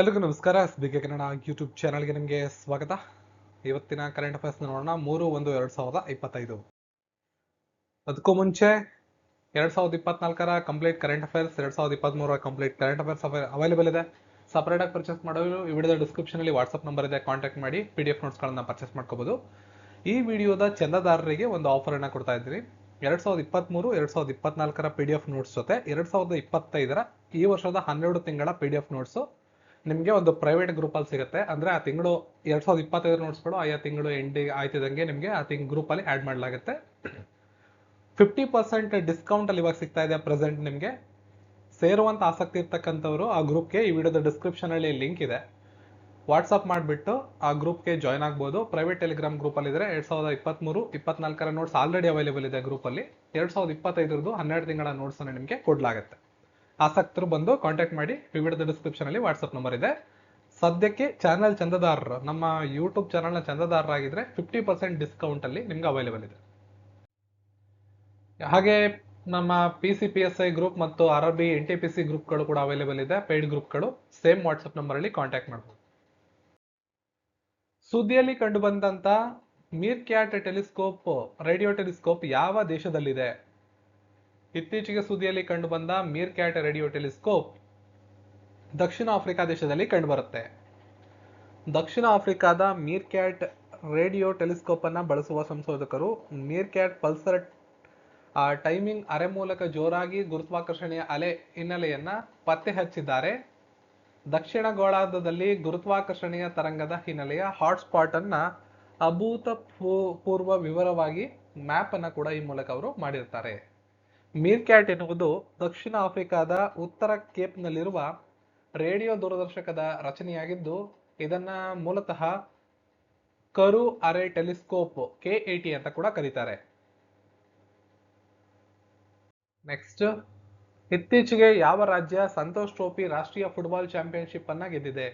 ಎಲ್ರಿಗೂ ನಮಸ್ಕಾರ. S B K Kannada YouTube ಚಾನಲ್ಗೆ ನಿಮಗೆ ಸ್ವಾಗತ. ಇವತ್ತಿನ ಕರೆಂಟ್ ಅಫೇರ್ಸ್ ನೋಡೋಣ. ಮೂರು, ಒಂದು, ಎರಡು ಸಾವಿರದ ಇಪ್ಪತ್ತೈದು. ಅದಕ್ಕೂ ಮುಂಚೆ ಎರಡು ಸಾವಿರದ ಇಪ್ಪತ್ನಾಲ್ಕರ ಕಂಪ್ಲೀಟ್ ಕರೆಂಟ್ ಅಫೇರ್ಸ್ ಎರಡು ಸಾವಿರದ ಇಪ್ಪತ್ತ್ಮೂರರ ಕಂಪ್ಲೀಟ್ ಕರೆಂಟ್ ಅಫೇರ್ಸ್ ಅವೈಲೇಬಲ್ ಇದೆ. ಸಪರೇಟ್ ಆಗಿ ಪರ್ಚೇಸ್ ಮಾಡೋದು ಈ ವಿಡಿಯೋದ ಡಿಸ್ಕ್ರಿಪ್ಷನ್ ಅಲ್ಲಿ ವಾಟ್ಸ್ಆಪ್ ನಂಬರ್ ಇದೆ. ಕಾಂಟ್ಯಾಕ್ಟ್ ಮಾಡಿ ಪಿ ಡಿ ಎಫ್ ನೋಟ್ಸ್ಗಳನ್ನ ಪರ್ಚೇಸ್ ಮಾಡ್ಕೋಬಹುದು ಈ ವಿಡಿಯೋದ ಚಂದಾದಾರರಿಗೆ ಒಂದು ಆಫರ್ ಅನ್ನ ಕೊಡ್ತಾ ಇದ್ದೀನಿ. ಎರಡ್ ಸಾವಿರದ ಇಪ್ಪತ್ಮೂರು, ಎರಡ್ ಸಾವಿರದ ಇಪ್ಪತ್ನಾಲ್ಕರ ಪಿ ಡಿ ಎಫ್ ನೋಟ್ಸ್ ಜೊತೆ, ಎರಡ್ ಸಾವಿರದ ಇಪ್ಪತ್ತೈದರ ಈ ವರ್ಷದ ಹನ್ನೆರಡು ತಿಂಗಳ ಪಿ ಡಿ ಎಫ್ ನೋಟ್ಸು ನಿಮಗೆ ಒಂದು ಪ್ರೈವೇಟ್ ಗ್ರೂಪಲ್ಲಿ ಸಿಗುತ್ತೆ. ಅಂದ್ರೆ ಆ ತಿಂಗಳು ಎರಡ್ ಸಾವಿರದ ಇಪ್ಪತ್ತೈದು ನೋಟ್ಸ್ಗಳು ಆಯಾ ತಿಂಗಳು ಎಂಡಿಗೆ ಆಯ್ತಿದಂಗೆ ನಿಮಗೆ ಆ ತಿಂಗ್ ಗ್ರೂಪಲ್ಲಿ ಆ್ಯಡ್ ಮಾಡಲಾಗುತ್ತೆ. ಫಿಫ್ಟಿ ಪರ್ಸೆಂಟ್ ಡಿಸ್ಕೌಂಟ್ ಅಲ್ಲಿ ಇವಾಗ ಸಿಗ್ತಾ ಇದೆ ಪ್ರೆಸೆಂಟ್ ನಿಮಗೆ. ಸೇರುವಂತ ಆಸಕ್ತಿ ಇರ್ತಕ್ಕಂಥವ್ರು ಆ ಗ್ರೂಪ್ಗೆ ಈ ವಿಡಿಯೋದ ಡಿಸ್ಕ್ರಿಪ್ಷನ್ ಅಲ್ಲಿ ಲಿಂಕ್ ಇದೆ. ವಾಟ್ಸಪ್ ಮಾಡಿಬಿಟ್ಟು ಆ ಗ್ರೂಪ್ಗೆ ಜಾಯ್ನ್ ಆಗ್ಬೋದು. ಪ್ರೈವೇಟ್ ಟೆಲಿಗ್ರಾಮ್ ಗ್ರೂಪಲ್ಲಿ ಇದ್ರೆ ಎರಡ್ ಸಾವಿರದ ಇಪ್ಪತ್ಮೂರು, ಇಪ್ಪತ್ನಾಲ್ಕರ ನೋಟ್ಸ್ ಆಲ್ರೆಡಿ ಅವೈಲೇಬಲ್ ಇದೆ ಗ್ರೂಪಲ್ಲಿ ಎರಡ್ ಸಾವಿರದ ಇಪ್ಪತ್ತೈದರದ್ದು ಹನ್ನೆರಡು ತಿಂಗಳ ನೋಟ್ಸ್ ಅನ್ನು ನಿಮಗೆ ಕೊಡ್ಲಾಗುತ್ತೆ. ಆಸಕ್ತರು ಬಂದು ಕಾಂಟ್ಯಾಕ್ಟ್ ಮಾಡಿ ವಿಡಿಯೋದ ಡಿಸ್ಕ್ರಿಪ್ಷನ್ ಅಲ್ಲಿ ವಾಟ್ಸ್ಆಪ್ ನಂಬರ್ ಇದೆ. ಸದ್ಯಕ್ಕೆ ಚಾನಲ್ ಚಂದದಾರರು, ನಮ್ಮ ಯೂಟ್ಯೂಬ್ ಚಾನಲ್ನ ಚಂದದಾರರಾಗಿದ್ರೆ ಫಿಫ್ಟಿ ಪರ್ಸೆಂಟ್ ಡಿಸ್ಕೌಂಟ್ ಅಲ್ಲಿ ನಿಮ್ಗೆ ಅವೈಲೇಬಲ್ ಇದೆ. ಹಾಗೆ ನಮ್ಮ P C P S I group ಮತ್ತು R R B N T P C ಗ್ರೂಪ್ಗಳು ಕೂಡ ಅವೈಲೇಬಲ್ ಇದೆ ಪೇಯ್ಡ್ ಗ್ರೂಪ್ಗಳು ಸೇಮ್ ವಾಟ್ಸಪ್ ನಂಬರ್ ಅಲ್ಲಿ ಕಾಂಟ್ಯಾಕ್ಟ್ ಮಾಡಬಹುದು ಸುದ್ದಿಯಲ್ಲಿ ಕಂಡು ಬಂದಂತ Mir cat telescope radio telescope ಯಾವ ದೇಶದಲ್ಲಿದೆ? ಇತ್ತೀಚೆಗೆ ಸುದ್ದಿಯಲ್ಲಿ ಕಂಡುಬಂದ ಮೀರ್ ಕ್ಯಾಟ್ ರೇಡಿಯೋ ಟೆಲಿಸ್ಕೋಪ್ ದಕ್ಷಿಣ ಆಫ್ರಿಕಾ ದೇಶದಲ್ಲಿ ಕಂಡುಬರುತ್ತೆ. ದಕ್ಷಿಣ ಆಫ್ರಿಕಾದ ಮೀರ್ ಕ್ಯಾಟ್ ರೇಡಿಯೋ ಟೆಲಿಸ್ಕೋಪ್ ಅನ್ನು ಬಳಸುವ ಸಂಶೋಧಕರು ಮೀರ್ ಕ್ಯಾಟ್ ಪಲ್ಸರ್ ಟೈಮಿಂಗ್ ಅರೆ ಮೂಲಕ ಜೋರಾಗಿ ಗುರುತ್ವಾಕರ್ಷಣೆಯ ಅಲೆ ಹಿನ್ನೆಲೆಯನ್ನ ಪತ್ತೆ ಹಚ್ಚಿದ್ದಾರೆ. ದಕ್ಷಿಣ ಗೋಳಾರ್ಧದಲ್ಲಿ ಗುರುತ್ವಾಕರ್ಷಣೆಯ ತರಂಗದ ಹಿನ್ನೆಲೆಯ ಹಾಟ್ಸ್ಪಾಟ್ ಅನ್ನ ಅಭೂತಪೂರ್ವ ವಿವರವಾಗಿ ಮ್ಯಾಪ್ ಅನ್ನ ಕೂಡ ಈ ಮೂಲಕ ಅವರು ಮಾಡಿರ್ತಾರೆ. ಮೀರ್ ಕ್ಯಾಟ್ ಎನ್ನುವುದು ದಕ್ಷಿಣ ಆಫ್ರಿಕಾದ ಉತ್ತರ ಕೇಪ್ನಲ್ಲಿರುವ ರೇಡಿಯೋ ದೂರದರ್ಶಕದ ರಚನೆಯಾಗಿದ್ದು, ಇದನ್ನ ಮೂಲತಃ ಕರು ಅರೆ ಟೆಲಿಸ್ಕೋಪ್ ಕೆ ಟಿ ಅಂತ ಕೂಡ ಕರೀತಾರೆ. ನೆಕ್ಸ್ಟ್, ಇತ್ತೀಚೆಗೆ ಯಾವ ರಾಜ್ಯ ಸಂತೋಷ್ ಟ್ರೋಫಿ ರಾಷ್ಟ್ರೀಯ ಫುಟ್ಬಾಲ್ ಚಾಂಪಿಯನ್ಶಿಪ್ ಅನ್ನ ಗೆದ್ದಿದೆ?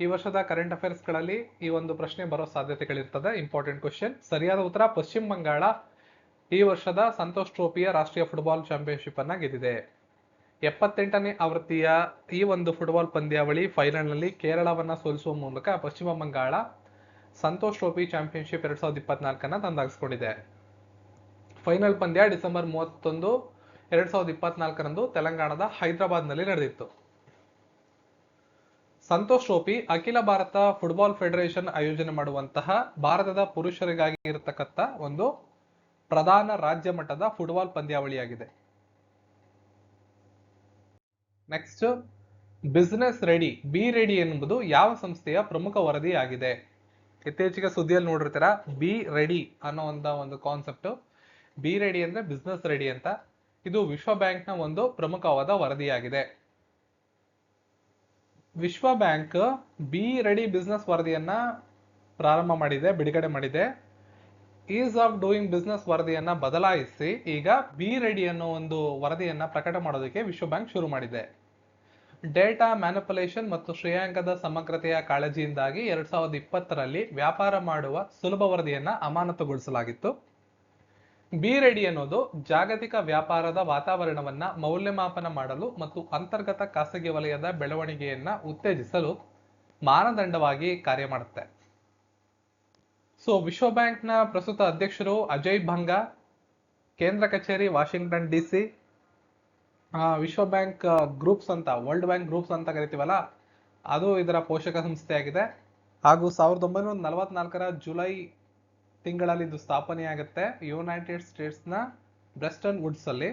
ಈ ವರ್ಷದ ಕರೆಂಟ್ ಅಫೇರ್ಸ್ಗಳಲ್ಲಿ ಈ ಒಂದು ಪ್ರಶ್ನೆ ಬರೋ ಸಾಧ್ಯತೆಗಳಿರ್ತದೆ. Important question. ಸರಿಯಾದ ಉತ್ತರ ಪಶ್ಚಿಮ ಬಂಗಾಳ. ಈ ವರ್ಷದ ಸಂತೋಷ್ ಟ್ರೋಫಿಯ ರಾಷ್ಟ್ರೀಯ ಫುಟ್ಬಾಲ್ ಚಾಂಪಿಯನ್ಶಿಪ್ ಅನ್ನ ಗೆದ್ದಿದೆ. ಎಪ್ಪತ್ತೆಂಟನೇ ಆವೃತ್ತಿಯ ಈ ಒಂದು ಫುಟ್ಬಾಲ್ ಪಂದ್ಯಾವಳಿ ಫೈನಲ್ನಲ್ಲಿ ಕೇರಳವನ್ನ ಸೋಲಿಸುವ ಮೂಲಕ ಪಶ್ಚಿಮ ಬಂಗಾಳ ಸಂತೋಷ್ ಟ್ರೋಫಿ ಚಾಂಪಿಯನ್ಶಿಪ್ ಎರಡ್ ಸಾವಿರದ ಇಪ್ಪತ್ನಾಲ್ಕನ್ನ ತಂದಾಗಿಸ್ಕೊಂಡಿದೆ. ಫೈನಲ್ ಪಂದ್ಯ ಡಿಸೆಂಬರ್ ಮೂವತ್ತೊಂದು ಎರಡ್ ಸಾವಿರದ ಇಪ್ಪತ್ನಾಲ್ಕರಂದು ತೆಲಂಗಾಣದ ಹೈದರಾಬಾದ್ನಲ್ಲಿ ನಡೆದಿತ್ತು. ಸಂತೋಷ್ ಟ್ರೋಫಿ ಅಖಿಲ ಭಾರತ ಫುಟ್ಬಾಲ್ ಫೆಡರೇಷನ್ ಆಯೋಜನೆ ಮಾಡುವಂತಹ ಭಾರತದ ಪುರುಷರಿಗಾಗಿ ಇರತಕ್ಕಂಥ ಒಂದು ಪ್ರಧಾನ ರಾಜ್ಯ ಮಟ್ಟದ football ಪಂದ್ಯಾವಳಿಯಾಗಿದೆ. Next business ready B ready ಎನ್ನುವುದು ಯಾವ ಸಂಸ್ಥೆಯ ಪ್ರಮುಖ ವರದಿಯಾಗಿದೆ? ಇತ್ತೀಚೆಗೆ ಸುದ್ದಿಯಲ್ಲಿ ನೋಡಿರ್ತೀರಾ ಬಿ ರೆಡಿ ಅನ್ನೋ ಒಂದು ಕಾನ್ಸೆಪ್ಟ್ ಬಿ ರೆಡಿ ಅಂದ್ರೆ ಬಿಸ್ನೆಸ್ ರೆಡಿ ಅಂತ. ಇದು ವಿಶ್ವ ಬ್ಯಾಂಕ್ನ ಒಂದು ಪ್ರಮುಖವಾದ ವರದಿಯಾಗಿದೆ. ವಿಶ್ವ ಬ್ಯಾಂಕ್ ಬಿ ರೆಡಿ ಬಿಸ್ನೆಸ್ ವರದಿಯನ್ನ ಪ್ರಾರಂಭ ಮಾಡಿದೆ, ಬಿಡುಗಡೆ ಮಾಡಿದೆ. ಈಸ್ ಆಫ್ ಡೂಯಿಂಗ್ ಬಿಸ್ನೆಸ್ ವರದಿಯನ್ನ ಬದಲಾಯಿಸಿ ಈಗ ಬಿ ರೆಡಿ ಅನ್ನೋ ಒಂದು ವರದಿಯನ್ನ ಪ್ರಕಟ ಮಾಡೋದಕ್ಕೆ ವಿಶ್ವ ಬ್ಯಾಂಕ್ ಶುರು ಮಾಡಿದೆ. ಡೇಟಾ ಮ್ಯಾನಿಪುಲೇಷನ್ ಮತ್ತು ಶ್ರೇಯಾಂಕದ ಸಮಗ್ರತೆಯ ಕಾಳಜಿಯಿಂದಾಗಿ ಎರಡ್ ಸಾವಿರದ ಇಪ್ಪತ್ತರಲ್ಲಿ ವ್ಯಾಪಾರ ಮಾಡುವ ಸುಲಭ ವರದಿಯನ್ನ ಅಮಾನತುಗೊಳಿಸಲಾಗಿತ್ತು. ಬಿ ರೆಡಿ ಅನ್ನೋದು ಜಾಗತಿಕ ವ್ಯಾಪಾರದ ವಾತಾವರಣವನ್ನ ಮೌಲ್ಯಮಾಪನ ಮಾಡಲು ಮತ್ತು ಅಂತರ್ಗತ ಖಾಸಗಿ ವಲಯದ ಬೆಳವಣಿಗೆಯನ್ನ ಉತ್ತೇಜಿಸಲು ಮಾನದಂಡವಾಗಿ ಕಾರ್ಯ ಮಾಡುತ್ತೆ. ಸೊ ವಿಶ್ವ ಬ್ಯಾಂಕ್ನ ಪ್ರಸ್ತುತ ಅಧ್ಯಕ್ಷರು ಅಜಯ್ ಭಂಗ, ಕೇಂದ್ರ ಕಚೇರಿ ವಾಷಿಂಗ್ಟನ್ ಡಿ ಸಿ ವಿಶ್ವ ಬ್ಯಾಂಕ್ ಗ್ರೂಪ್ಸ್ ಅಂತ ವರ್ಲ್ಡ್ ಬ್ಯಾಂಕ್ ಗ್ರೂಪ್ಸ್ ಅಂತ ಕರಿತೀವಲ್ಲ, ಅದು ಇದರ ಪೋಷಕ ಸಂಸ್ಥೆಯಾಗಿದೆ. ಹಾಗೂ ಸಾವಿರದ ಒಂಬೈನೂರ ನಲವತ್ನಾಲ್ಕರ ಜುಲೈ ತಿಂಗಳಲ್ಲಿ ಇದು ಸ್ಥಾಪನೆಯಾಗುತ್ತೆ ಯುನೈಟೆಡ್ ಸ್ಟೇಟ್ಸ್ನ ಬ್ರೆಸ್ಟನ್ ವುಡ್ಸಲ್ಲಿ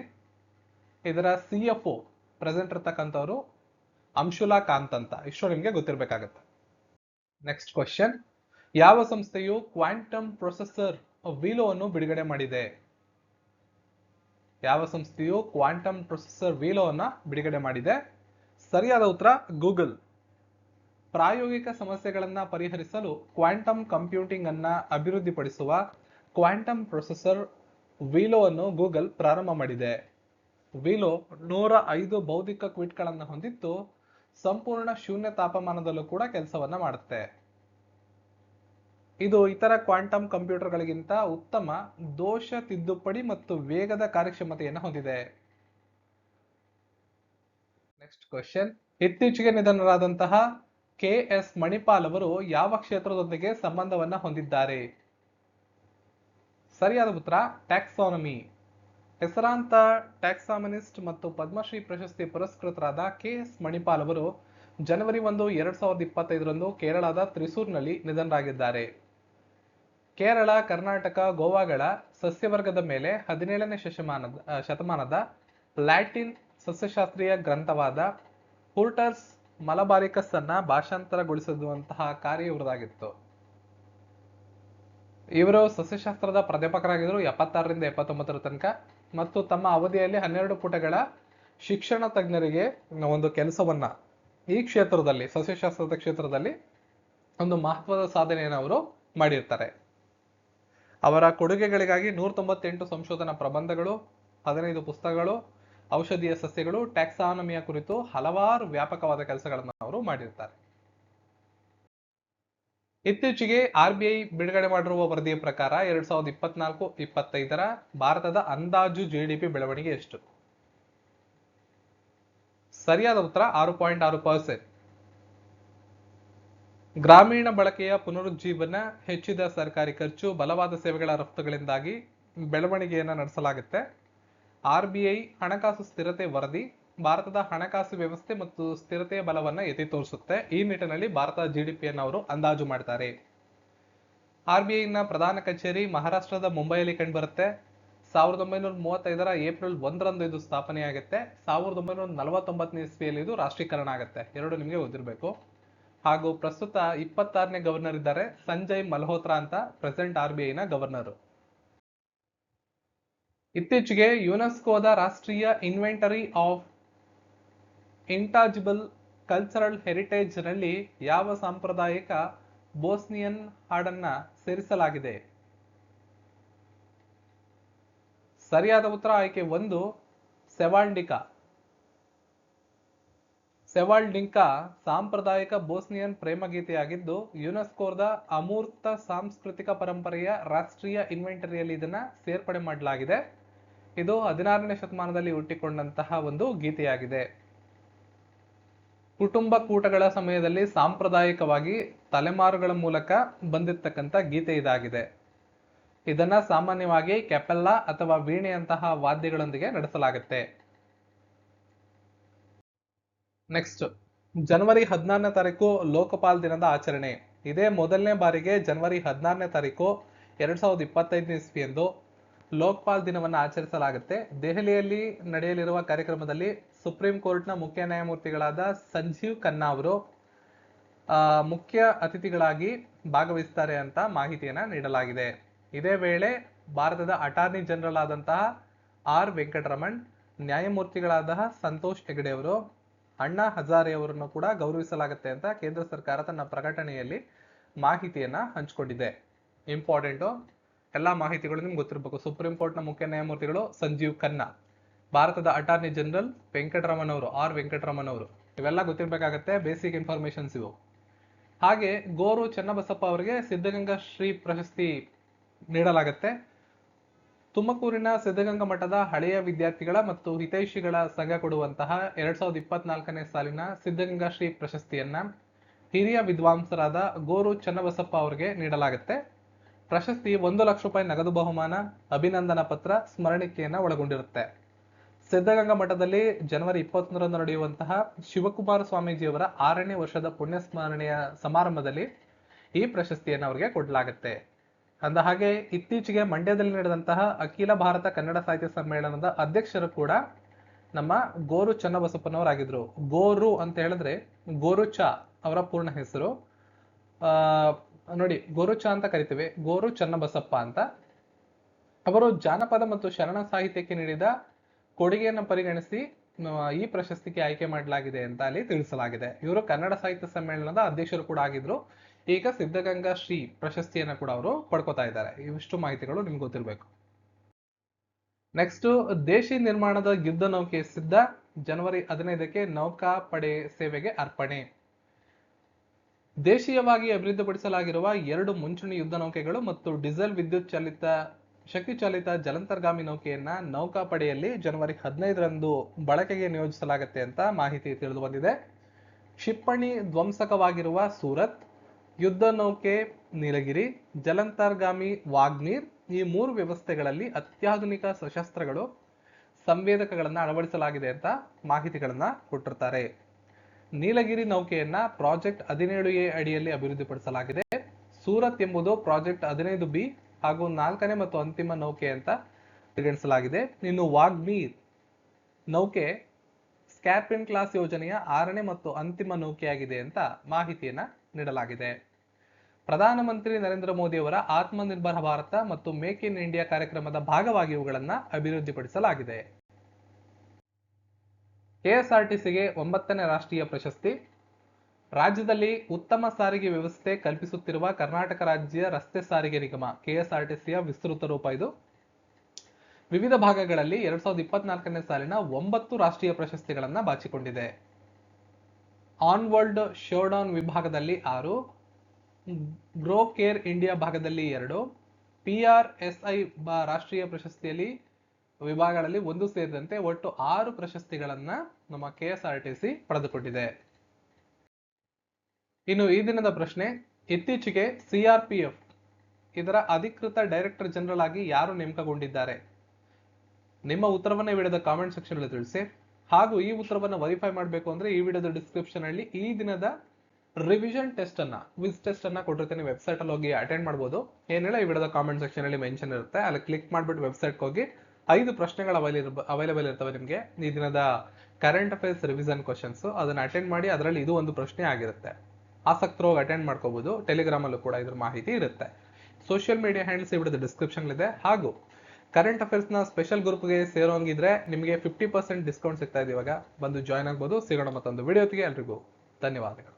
ಇದರ ಸಿ ಎಫ್ ಒ ಪ್ರೆಸೆಂಟ್ ಇರ್ತಕ್ಕಂಥವ್ರು ಅಂಶುಲಾ ಕಾಂತ್ ಅಂತ. ಇಷ್ಟು ನಿಮಗೆ ಗೊತ್ತಿರಬೇಕಾಗತ್ತೆ. ನೆಕ್ಸ್ಟ್ ಕ್ವಶನ್ ಯಾವ ಸಂಸ್ಥೆಯು ಕ್ವಾಂಟಮ್ ಪ್ರೊಸೆಸರ್ ವೀಲೋವನ್ನು ಬಿಡುಗಡೆ ಮಾಡಿದೆ? ಯಾವ ಸಂಸ್ಥೆಯು ಕ್ವಾಂಟಮ್ ಪ್ರೊಸೆಸರ್ ವೀಲೋವನ್ನು ಬಿಡುಗಡೆ ಮಾಡಿದೆ? ಸರಿಯಾದ ಉತ್ತರ, ಗೂಗಲ್. ಪ್ರಾಯೋಗಿಕ ಸಮಸ್ಯೆಗಳನ್ನು ಪರಿಹರಿಸಲು ಕ್ವಾಂಟಮ್ ಕಂಪ್ಯೂಟಿಂಗ್ ಅನ್ನು ಅಭಿವೃದ್ಧಿಪಡಿಸುವ ಕ್ವಾಂಟಮ್ ಪ್ರೊಸೆಸರ್ ವೀಲೋವನ್ನು ಗೂಗಲ್ ಪ್ರಾರಂಭ ಮಾಡಿದೆ. ವೀಲೋ ನೂರ ಐದು ಬೌದ್ಧಿಕ ಕ್ವಿಟ್ಗಳನ್ನು ಹೊಂದಿದ್ದು, ಸಂಪೂರ್ಣ ಶೂನ್ಯ ತಾಪಮಾನದಲ್ಲೂ ಕೂಡ ಕೆಲಸವನ್ನು ಮಾಡುತ್ತೆ. ಇದು ಇತರ ಕ್ವಾಂಟಮ್ ಕಂಪ್ಯೂಟರ್ಗಳಿಗಿಂತ ಉತ್ತಮ ದೋಷ ತಿದ್ದುಪಡಿ ಮತ್ತು ವೇಗದ ಕಾರ್ಯಕ್ಷಮತೆಯನ್ನು ಹೊಂದಿದೆ. ನೆಕ್ಸ್ಟ್ ಕ್ವಶನ್ ಇತ್ತೀಚೆಗೆ ನಿಧನರಾದಂತಹ ಕೆ ಎಸ್ ಮಣಿಪಾಲ್ ಅವರು ಯಾವ ಕ್ಷೇತ್ರದೊಂದಿಗೆ ಸಂಬಂಧವನ್ನ ಹೊಂದಿದ್ದಾರೆ? ಸರಿಯಾದ ಉತ್ತರ ಟ್ಯಾಕ್ಸಾನಮಿ ಹೆಸರಾಂತ ಟ್ಯಾಕ್ಸಾಮನಿಸ್ಟ್ ಮತ್ತು ಪದ್ಮಶ್ರೀ ಪ್ರಶಸ್ತಿ ಪುರಸ್ಕೃತರಾದ ಕೆ ಎಸ್ ಮಣಿಪಾಲ್ ಅವರು ಜನವರಿ ಒಂದು, ಎರಡ್ ಸಾವಿರದ ಇಪ್ಪತ್ತೈದರಂದು ಕೇರಳದ ತ್ರಿಸೂರ್ನಲ್ಲಿ ನಿಧನರಾಗಿದ್ದಾರೆ. ಕೇರಳ, ಕರ್ನಾಟಕ, ಗೋವಾಗಳ ಸಸ್ಯವರ್ಗದ ಮೇಲೆ ಹದಿನೇಳನೇ ಶತಮಾನದ ಶತಮಾನದ ಲ್ಯಾಟಿನ್ ಸಸ್ಯಶಾಸ್ತ್ರೀಯ ಗ್ರಂಥವಾದ ಪೂರ್ಟರ್ಸ್ ಮಲಬಾರಿಕಸ್ ಅನ್ನ ಭಾಷಾಂತರಗೊಳಿಸುವಂತಹ ಕಾರ್ಯ ಇವರದಾಗಿತ್ತು. ಇವರು ಸಸ್ಯಶಾಸ್ತ್ರದ ಪ್ರಾಧ್ಯಾಪಕರಾಗಿದ್ದರು ಎಪ್ಪತ್ತಾರರಿಂದ ಎಪ್ಪತ್ತೊಂಬತ್ತರ ತನಕ ಮತ್ತು ತಮ್ಮ ಅವಧಿಯಲ್ಲಿ ಹನ್ನೆರಡು ಪುಟಗಳ ಶಿಕ್ಷಣ ತಜ್ಞರಿಗೆ ಒಂದು ಕೆಲಸವನ್ನ ಈ ಕ್ಷೇತ್ರದಲ್ಲಿ, ಸಸ್ಯಶಾಸ್ತ್ರದ ಕ್ಷೇತ್ರದಲ್ಲಿ ಒಂದು ಮಹತ್ವದ ಸಾಧನೆಯನ್ನು ಅವರು ಮಾಡಿರ್ತಾರೆ. ಅವರ ಕೊಡುಗೆಗಳಿಗಾಗಿ ನೂರ ತೊಂಬತ್ತೆಂಟು ಸಂಶೋಧನಾ ಪ್ರಬಂಧಗಳು, ಹದಿನೈದು ಪುಸ್ತಕಗಳು, ಔಷಧೀಯ ಸಸ್ಯಗಳು, ಟ್ಯಾಕ್ಸಾನಮಿಯ ಕುರಿತು ಹಲವಾರು ವ್ಯಾಪಕವಾದ ಕೆಲಸಗಳನ್ನು ಅವರು ಮಾಡಿರ್ತಾರೆ. ಇತ್ತೀಚೆಗೆ ಆರ್ ಬಿ ಐ ಬಿಡುಗಡೆ ಮಾಡಿರುವ ವರದಿಯ ಪ್ರಕಾರ ಎರಡ್ ಸಾವಿರದ ಇಪ್ಪತ್ನಾಲ್ಕು, ಇಪ್ಪತ್ತೈದರ ಭಾರತದ ಅಂದಾಜು ಜಿಡಿಪಿ ಬೆಳವಣಿಗೆ ಎಷ್ಟು? ಸರಿಯಾದ ಉತ್ತರ ಆರು ಪಾಯಿಂಟ್ ಆರು ಪರ್ಸೆಂಟ್. ಗ್ರಾಮೀಣ ಬಳಕೆಯ ಪುನರುಜ್ಜೀವನ, ಹೆಚ್ಚಿದ ಸರ್ಕಾರಿ ಖರ್ಚು, ಬಲವಾದ ಸೇವೆಗಳ ರಫ್ತುಗಳಿಂದಾಗಿ ಬೆಳವಣಿಗೆಯನ್ನು ನಡೆಸಲಾಗುತ್ತೆ. ಆರ್ ಬಿ ಐ ಹಣಕಾಸು ಸ್ಥಿರತೆ ವರದಿ, ಭಾರತದ ಹಣಕಾಸು ವ್ಯವಸ್ಥೆ ಮತ್ತು ಸ್ಥಿರತೆಯ ಬಲವನ್ನು ಎತ್ತಿ ತೋರಿಸುತ್ತೆ. ಈ ನಿಟ್ಟಿನಲ್ಲಿ ಭಾರತದ ಜಿಡಿಪಿಯನ್ನು ಅವರು ಅಂದಾಜು ಮಾಡ್ತಾರೆ ಆರ್ ಬಿ ಐನ ಪ್ರಧಾನ ಕಚೇರಿ ಮಹಾರಾಷ್ಟ್ರದ ಮುಂಬೈಯಲ್ಲಿ ಕಂಡುಬರುತ್ತೆ. ಸಾವಿರದ ಒಂಬೈನೂರ ಮೂವತ್ತೈದರ ಏಪ್ರಿಲ್ ಒಂದರಂದು ಇದು ಸ್ಥಾಪನೆಯಾಗುತ್ತೆ. ಸಾವಿರದ ಒಂಬೈನೂರ ನಲವತ್ತೊಂಬತ್ತನೇ ಇಸ್ವಿಯಲ್ಲಿ ಇದು ರಾಷ್ಟ್ರೀಕರಣ ಆಗುತ್ತೆ. ಎರಡು ನಿಮಗೆ ಗೊತ್ತಿರಬೇಕು ಹಾಗೂ ಪ್ರಸ್ತುತ ಇಪ್ಪತ್ತಾರನೇ ಗವರ್ನರ್ ಇದ್ದಾರೆ ಸಂಜಯ್ ಮಲ್ಹೋತ್ರಾ ಅಂತ ಪ್ರೆಸೆಂಟ್ ಆರ್ ಬಿ ಐನ ಗವರ್ನರ್ ಇತ್ತೀಚೆಗೆ ಯುನೆಸ್ಕೋದ ರಾಷ್ಟ್ರೀಯ ಇನ್ವೆಂಟರಿ ಆಫ್ ಇಂಟಾಜಿಬಲ್ ಕಲ್ಚರಲ್ ಹೆರಿಟೇಜ್ನಲ್ಲಿ ಯಾವ ಸಾಂಪ್ರದಾಯಿಕ ಬೋಸ್ನಿಯನ್ ಹಾಡನ್ನ ಸೇರಿಸಲಾಗಿದೆ? ಸರಿಯಾದ ಉತ್ತರ ಆಯ್ಕೆ ಒಂದು ಸೆವಾಲ್ಡಿಕಾ ಸೆವಾಲ್ಡಿಂಕಾ ಸಾಂಪ್ರದಾಯಿಕ ಬೋಸ್ನಿಯನ್ ಪ್ರೇಮಗೀತೆಯಾಗಿದ್ದು, ಯುನೆಸ್ಕೋದ ಅಮೂರ್ತ ಸಾಂಸ್ಕೃತಿಕ ಪರಂಪರೆಯ ರಾಷ್ಟ್ರೀಯ ಇನ್ವೆಂಟರಿಯಲ್ಲಿ ಇದನ್ನ ಸೇರ್ಪಡೆ ಮಾಡಲಾಗಿದೆ. ಇದು ಹದಿನಾರನೇ ಶತಮಾನದಲ್ಲಿ ಹುಟ್ಟಿಕೊಂಡಂತಹ ಒಂದು ಗೀತೆಯಾಗಿದೆ. ಕುಟುಂಬ ಕೂಟಗಳ ಸಮಯದಲ್ಲಿ ಸಾಂಪ್ರದಾಯಿಕವಾಗಿ ತಲೆಮಾರುಗಳ ಮೂಲಕ ಬಂದಿರತಕ್ಕಂಥ ಗೀತೆ ಇದಾಗಿದೆ. ಇದನ್ನ ಸಾಮಾನ್ಯವಾಗಿ ಕೆಪೆಲ್ಲಾ ಅಥವಾ ವೀಣೆಯಂತಹ ವಾದ್ಯಗಳೊಂದಿಗೆ ನಡೆಸಲಾಗುತ್ತೆ. ನೆಕ್ಸ್ಟ್ ಜನವರಿ ಹದಿನಾರನೇ ತಾರೀಕು ಲೋಕಪಾಲ್ ದಿನದ ಆಚರಣೆ. ಇದೇ ಮೊದಲನೇ ಬಾರಿಗೆ ಜನವರಿ ಹದಿನಾರನೇ ತಾರೀಕು ಎರಡ್ ಸಾವಿರದ ಇಪ್ಪತ್ತೈದನೇ ಇಸ್ವಿಯಂದು ಲೋಕಪಾಲ್ ದಿನವನ್ನು ಆಚರಿಸಲಾಗುತ್ತೆ. ದೆಹಲಿಯಲ್ಲಿ ನಡೆಯಲಿರುವ ಕಾರ್ಯಕ್ರಮದಲ್ಲಿ ಸುಪ್ರೀಂ ಕೋರ್ಟ್ನ ಮುಖ್ಯ ನ್ಯಾಯಮೂರ್ತಿಗಳಾದ ಸಂಜೀವ್ ಖನ್ನಾ ಅವರು ಮುಖ್ಯ ಅತಿಥಿಗಳಾಗಿ ಭಾಗವಹಿಸ್ತಾರೆ ಅಂತ ಮಾಹಿತಿಯನ್ನು ನೀಡಲಾಗಿದೆ. ಇದೇ ವೇಳೆ ಭಾರತದ ಅಟಾರ್ನಿ ಜನರಲ್ ಆದಂತಹ ಆರ್ ವೆಂಕಟರಮಣ್, ನ್ಯಾಯಮೂರ್ತಿಗಳಾದ ಸಂತೋಷ್ ಹೆಗಡೆ ಅವರು ಅಣ್ಣಾ ಹಜಾರೆ ಅವರನ್ನು ಕೂಡ ಗೌರವಿಸಲಾಗುತ್ತೆ ಅಂತ ಕೇಂದ್ರ ಸರ್ಕಾರ ತನ್ನ ಪ್ರಕಟಣೆಯಲ್ಲಿ ಮಾಹಿತಿಯನ್ನ ಹಂಚಿಕೊಂಡಿದೆ. ಇಂಪಾರ್ಟೆಂಟು, ಎಲ್ಲಾ ಮಾಹಿತಿಗಳು ನಿಮ್ಗೆ ಗೊತ್ತಿರಬೇಕು. ಸುಪ್ರೀಂ ಕೋರ್ಟ್ನ ಮುಖ್ಯ ನ್ಯಾಯಮೂರ್ತಿಗಳು ಸಂಜೀವ್ ಖನ್ನಾ, ಭಾರತದ ಅಟಾರ್ನಿ ಜನರಲ್ ವೆಂಕಟರಮನ್ ಅವರು, ಆರ್ ವೆಂಕಟರಮನ್ ಅವರು. ಇವೆಲ್ಲ ಗೊತ್ತಿರಬೇಕಾಗತ್ತೆ, ಬೇಸಿಕ್ ಇನ್ಫಾರ್ಮೇಶನ್ಸ್ ಇವು. ಹಾಗೆ ಗೋರು ಚನ್ನಬಸಪ್ಪ ಅವರಿಗೆ ಸಿದ್ಧಗಂಗಾ ಶ್ರೀ ಪ್ರಶಸ್ತಿ ನೀಡಲಾಗತ್ತೆ. ತುಮಕೂರಿನ ಸಿದ್ಧಗಂಗಾ ಮಠದ ಹಳೆಯ ವಿದ್ಯಾರ್ಥಿಗಳ ಮತ್ತು ಹಿತೈಷಿಗಳ ಸಂಘ ಕೊಡುವಂತಹ ಎರಡ್ ಸಾವಿರದ ಇಪ್ಪತ್ನಾಲ್ಕನೇ ಸಾಲಿನ ಸಿದ್ಧಗಂಗಾ ಶ್ರೀ ಪ್ರಶಸ್ತಿಯನ್ನ ಹಿರಿಯ ವಿದ್ವಾಂಸರಾದ ಗೋರು ಚನ್ನಬಸಪ್ಪ ಅವರಿಗೆ ನೀಡಲಾಗುತ್ತೆ. ಪ್ರಶಸ್ತಿ ಒಂದು ಲಕ್ಷ ರೂಪಾಯಿ ನಗದು ಬಹುಮಾನ, ಅಭಿನಂದನಾ ಪತ್ರ, ಸ್ಮರಣಿಕೆಯನ್ನ ಒಳಗೊಂಡಿರುತ್ತೆ. ಸಿದ್ಧಗಂಗಾ ಮಠದಲ್ಲಿ ಜನವರಿ ಇಪ್ಪತ್ತೊಂದರಂದು ನಡೆಯುವಂತಹ ಶಿವಕುಮಾರ ಸ್ವಾಮೀಜಿಯವರ ಆರನೇ ವರ್ಷದ ಪುಣ್ಯ ಸ್ಮರಣೆಯ ಸಮಾರಂಭದಲ್ಲಿ ಈ ಪ್ರಶಸ್ತಿಯನ್ನು ಅವರಿಗೆ ಕೊಡಲಾಗುತ್ತೆ. ಅಂದ ಹಾಗೆ ಇತ್ತೀಚೆಗೆ ಮಂಡ್ಯದಲ್ಲಿ ನಡೆದಂತಹ ಅಖಿಲ ಭಾರತ ಕನ್ನಡ ಸಾಹಿತ್ಯ ಸಮ್ಮೇಳನದ ಅಧ್ಯಕ್ಷರು ಕೂಡ ನಮ್ಮ ಗೋರು ಚನ್ನಬಸಪ್ಪನವರಾಗಿದ್ರು. ಗೋರು ಅಂತ ಹೇಳಿದ್ರೆ ಗೋರುಚ ಅವರ ಪೂರ್ಣ ಹೆಸರು. ಆ, ನೋಡಿ ಗೋರುಚ ಅಂತ ಕರಿತೇವೆ. ಗೋರು ಚನ್ನಬಸಪ್ಪ ಅಂತ. ಅವರು ಜಾನಪದ ಮತ್ತು ಶರಣ ಸಾಹಿತ್ಯಕ್ಕೆ ನೀಡಿದ ಕೊಡುಗೆಯನ್ನು ಪರಿಗಣಿಸಿ ಈ ಪ್ರಶಸ್ತಿಗೆ ಆಯ್ಕೆ ಮಾಡಲಾಗಿದೆ ಅಂತ ಅಲ್ಲಿ ತಿಳಿಸಲಾಗಿದೆ. ಇವರು ಕನ್ನಡ ಸಾಹಿತ್ಯ ಸಮ್ಮೇಳನದ ಅಧ್ಯಕ್ಷರು ಕೂಡ ಆಗಿದ್ರು. ಈಗ ಸಿದ್ಧಗಂಗಾ ಶ್ರೀ ಪ್ರಶಸ್ತಿಯನ್ನು ಕೂಡ ಅವರು ಪಡ್ಕೋತಾ ಇದ್ದಾರೆ. ಇವಿಷ್ಟು ಮಾಹಿತಿಗಳು ನಿಮ್ಗೆ ಗೊತ್ತಿರಬೇಕು. ನೆಕ್ಸ್ಟ್ ದೇಶಿ ನಿರ್ಮಾಣದ ಯುದ್ಧ ನೌಕೆ ಸಿದ್ಧ. ಜನವರಿ ಹದಿನೈದಕ್ಕೆ ನೌಕಾಪಡೆ ಸೇವೆಗೆ ಅರ್ಪಣೆ. ದೇಶೀಯವಾಗಿ ಅಭಿವೃದ್ಧಿಪಡಿಸಲಾಗಿರುವ ಎರಡು ಮುಂಚೂಣಿ ಯುದ್ಧ ನೌಕೆಗಳು ಮತ್ತು ಡೀಸೆಲ್ ವಿದ್ಯುತ್ ಚಾಲಿತ, ಶಕ್ತಿ ಚಾಲಿತ ಜಲಂತರ್ಗಾಮಿ ನೌಕೆಯನ್ನ ನೌಕಾಪಡೆಯಲ್ಲಿ ಜನವರಿ ಹದಿನೈದರಂದು ಬಳಕೆಗೆ ನಿಯೋಜಿಸಲಾಗುತ್ತೆ ಅಂತ ಮಾಹಿತಿ ತಿಳಿದು ಬಂದಿದೆ. ಕ್ಷಿಪಣಿ ಧ್ವಂಸಕವಾಗಿರುವ ಸೂರತ್ ಯುದ್ಧ ನೌಕೆ ನೀಲಗಿರಿ, ಜಲಂತರ್ಗಾಮಿ, ವಾಗ್ನೀರ್ ಈ ಮೂರು ವ್ಯವಸ್ಥೆಗಳಲ್ಲಿ ಅತ್ಯಾಧುನಿಕ ಸಶಸ್ತ್ರಗಳು ಸಂವೇದಕಗಳನ್ನು ಅಳವಡಿಸಲಾಗಿದೆ ಅಂತ ಮಾಹಿತಿಗಳನ್ನು ಕೊಟ್ಟಿರ್ತಾರೆ. ನೀಲಗಿರಿ ನೌಕೆಯನ್ನ ಪ್ರಾಜೆಕ್ಟ್ ಹದಿನೇಳು ಎ ಅಡಿಯಲ್ಲಿ ಅಭಿವೃದ್ಧಿಪಡಿಸಲಾಗಿದೆ. ಸೂರತ್ ಎಂಬುದು ಪ್ರಾಜೆಕ್ಟ್ ಹದಿನೈದು ಬಿ ಹಾಗೂ ನಾಲ್ಕನೇ ಮತ್ತು ಅಂತಿಮ ನೌಕೆ ಅಂತ ಪರಿಗಣಿಸಲಾಗಿದೆ. ಇನ್ನು ವಾಗ್ಮೀರ್ ನೌಕೆ ಸ್ಕ್ಯಾರ್ಪಿನ್ ಕ್ಲಾಸ್ ಯೋಜನೆಯ ಆರನೇ ಮತ್ತು ಅಂತಿಮ ನೌಕೆಯಾಗಿದೆ ಅಂತ ಮಾಹಿತಿಯನ್ನ ನೀಡಲಾಗಿದೆ. ಪ್ರಧಾನಮಂತ್ರಿ ನರೇಂದ್ರ ಮೋದಿ ಅವರ ಆತ್ಮನಿರ್ಭರ ಭಾರತ ಮತ್ತು ಮೇಕ್ ಇನ್ ಇಂಡಿಯಾ ಕಾರ್ಯಕ್ರಮದ ಭಾಗವಾಗಿ ಇವುಗಳನ್ನು ಅಭಿವೃದ್ಧಿಪಡಿಸಲಾಗಿದೆ. ಕೆಎಸ್ಆರ್ಟಿಸಿಗೆ ಒಂಬತ್ತನೇ ರಾಷ್ಟ್ರೀಯ ಪ್ರಶಸ್ತಿ. ರಾಜ್ಯದಲ್ಲಿ ಉತ್ತಮ ಸಾರಿಗೆ ವ್ಯವಸ್ಥೆ ಕಲ್ಪಿಸುತ್ತಿರುವ ಕರ್ನಾಟಕ ರಾಜ್ಯ ರಸ್ತೆ ಸಾರಿಗೆ ನಿಗಮ, ಕೆಎಸ್ಆರ್ಟಿಸಿಯ ವಿಸ್ತೃತ ರೂಪ ಇದು. ವಿವಿಧ ಭಾಗಗಳಲ್ಲಿ ಎರಡ್ ಸಾವಿರದ ಇಪ್ಪತ್ನಾಲ್ಕನೇ ಸಾಲಿನ ಒಂಬತ್ತು ರಾಷ್ಟ್ರೀಯ ಪ್ರಶಸ್ತಿಗಳನ್ನು ಬಾಚಿಕೊಂಡಿದೆ. ಆನ್ ವರ್ಲ್ಡ್ ಶೋಡೌನ್ ವಿಭಾಗದಲ್ಲಿ ಆರು ಗ್ರೋ ಕೇರ್ ಇಂಡಿಯಾ ಭಾಗದಲ್ಲಿ ಎರಡು ಪಿ ಆರ್ ಎಸ್ ಐ ರಾಷ್ಟ್ರೀಯ ಪ್ರಶಸ್ತಿಯಲ್ಲಿ ವಿಭಾಗಗಳಲ್ಲಿ ಒಂದು ಸೇರಿದಂತೆ ಒಟ್ಟು ಆರು ಪ್ರಶಸ್ತಿಗಳನ್ನು ನಮ್ಮ K S R T C ಪಡೆದುಕೊಂಡಿದೆ. ಇನ್ನು ಈ ದಿನದ ಪ್ರಶ್ನೆ, ಇತ್ತೀಚೆಗೆ ಸಿಆರ್ಪಿಎಫ್ ಇದರ ಅಧಿಕೃತ ಡೈರೆಕ್ಟರ್ ಜನರಲ್ ಆಗಿ ಯಾರು ನೇಮಕಗೊಂಡಿದ್ದಾರೆ? ನಿಮ್ಮ ಉತ್ತರವನ್ನ ಈ ವಿಡಿಯೋದ ಕಾಮೆಂಟ್ ಸೆಕ್ಷನ್ ಅಲ್ಲಿ ತಿಳಿಸಿ. ಹಾಗೂ ಈ ಉತ್ತರವನ್ನ ವೆರಿಫೈ ಮಾಡಬೇಕು ಅಂದ್ರೆ ಈ ವಿಡಿಯೋದ ಡಿಸ್ಕ್ರಿಪ್ಷನ್ ಅಲ್ಲಿ ಈ ದಿನದ ರಿವಿಷನ್ ಟೆಸ್ಟ್ ಅನ್ನ ವಿಸ್ ಟೆಸ್ಟ್ ಅನ್ನ ಕೊಟ್ಟಿರ್ತೀನಿ. ವೆಬ್ಸೈಟ್ ಅಲ್ಲಿ ಹೋಗಿ ಅಟೆಂಡ್ ಮಾಡಬಹುದು ಏನಿಲ್ಲ ಈ ವಿಡಿಯೋದ ಕಾಮೆಂಟ್ ಸೆಕ್ಷನ್ ಅಲ್ಲಿ ಮೆನ್ಷನ್ ಇರುತ್ತೆ. ಅಲ್ಲಿ ಕ್ಲಿಕ್ ಮಾಡ್ಬಿಟ್ಟು ವೆಬ್ಸೈಟ್ ಹೋಗಿ ಐದು ಪ್ರಶ್ನೆಗಳು ಅವೈಲೇಬಲ್ ಅವೈಲೇಬಲ್ ಇರ್ತವೆ ನಿಮಗೆ. ಈ ದಿನದ ಕರೆಂಟ್ ಅಫೇರ್ಸ್ ರಿವಿಷನ್ ಕ್ವಶನ್ಸ್ ಅದನ್ನ ಅಟೆಂಡ್ ಮಾಡಿ, ಅದರಲ್ಲಿ ಇದು ಒಂದು ಪ್ರಶ್ನೆ ಆಗಿರುತ್ತೆ. ಆಸಕ್ತರು ಹೋಗಿ ಅಟೆಂಡ್ ಮಾಡ್ಕೋಬಹುದು ಟೆಲಿಗ್ರಾಮ್ ಅಲ್ಲೂ ಕೂಡ ಇದ್ರ ಮಾಹಿತಿ ಇರುತ್ತೆ. ಸೋಷಿಯಲ್ ಮೀಡಿಯಾ ಹ್ಯಾಂಡಲ್ಸ್ ಈ ವಿಡಿಯೋದ ಡಿಸ್ಕ್ರಿಪ್ಷನ್ ಇದೆ ಹಾಗೂ ಕರೆಂಟ್ ಅಫೇರ್ಸ್ನ ಸ್ಪೆಷಲ್ ಗ್ರೂಪ್ಗೆ ಸೇರೋಂಗಿದ್ರೆ ನಿಮಗೆ ಫಿಫ್ಟಿ ಪರ್ಸೆಂಟ್ ಡಿಸ್ಕೌಂಟ್ ಸಿಗ್ತಾ ಇದೆ ಇವಾಗ. ಬಂದು ಜಾಯ್ನ್ ಆಗ್ಬೋದು. ಸಿಗೋಣ ಮತ್ತೊಂದು ವಿಡಿಯೋತಿಗೆ ಎಲ್ರಿಗೂ. ಧನ್ಯವಾದಗಳು.